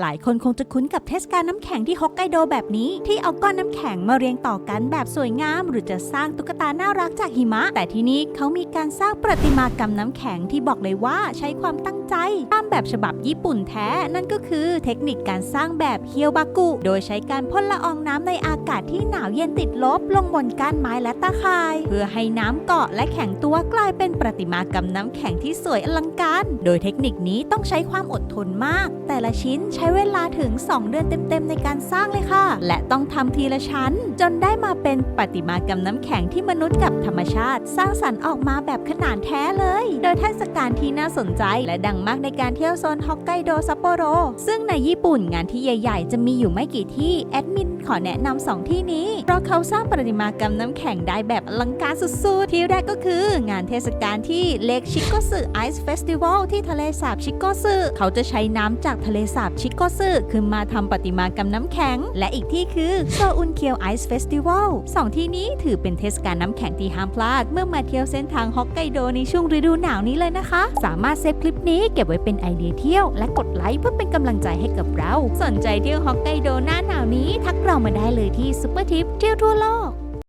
หลายคนคงจะคุ้นกับเทศกาลน้ำแข็งที่ฮอกไกโดแบบนี้ ที่เอาก้อนน้ำแข็งมาเรียงต่อกันแบบสวยงาม หรือจะสร้างตุ๊กตาน่ารักจากหิมะ แต่ที่นี้เขามีการสร้างประติมากรรมน้ำแข็งที่บอกเลยว่าใช้ความตั้งใจตามแบบฉบับญี่ปุ่นแท้ นั่นก็คือเทคนิคการสร้างแบบเฮียวบากุ โดยใช้การพ่นละอองน้ำในอากาศที่หนาวเย็นติดลบลงบนก้านไม้และตาข่าย เพื่อให้น้ำเกาะและแข็งตัวกลายเป็นประติมากรรมน้ำแข็งที่สวยอลังการ โดยเทคนิคนี้ต้องใช้ความอดทนมาก แต่ละชิ้นใช้้เวลาถึง 2 เดือนเต็มๆ ในการสร้างเลยค่ะ และต้องทำทีละชั้น จนได้มาเป็นปฏิมากรรมน้ำแข็งที่มนุษย์กับธรรมชาติ สร้างสรรค์ออกมาแบบขนาดแท้เลย โดยเทศกาลที่น่าสนใจและดังมากในการเที่ยวโซนฮอกไกโดซัปโปโรซึ่งในญี่ปุ่นงานที่ใหญ่ ๆ จะมีอยู่ไม่กี่ที่แอดมิน ขอแนะนำสองที่นี้ เพราะเขาสร้างประติมากรรมน้ำแข็งได้แบบอลังการสุดๆ ที่แรกก็คืองานเทศกาลที่เลกชิโกสึไอซ์เฟสติวัลที่ทะเลสาบชิโกสึเขาจะใช้น้ำจากทะเลสาบชิโกสึขึ้นมาทำประติมากรรมน้ำแข็ง และอีกที่คือโซอุนเคียวไอซ์เฟสติวัลสองที่นี้ถือเป็นเทศกาลน้ำแข็งที่ห้ามพลาด เมื่อมาเที่ยวเส้นทางฮอกไกโดในช่วงฤดูหนาวนี้เลยนะคะ สามารถเซฟคลิปนี้เก็บไว้เป็นไอเดียเที่ยว และกดไลค์เพื่อเป็นกำลังใจให้กับเรา สนใจเที่ยวฮอกไกโดหน้าหนาวนี้ทักเราเรามาได้เลยที่ซุปเปอร์ทิปเที่ยวทั่วโลก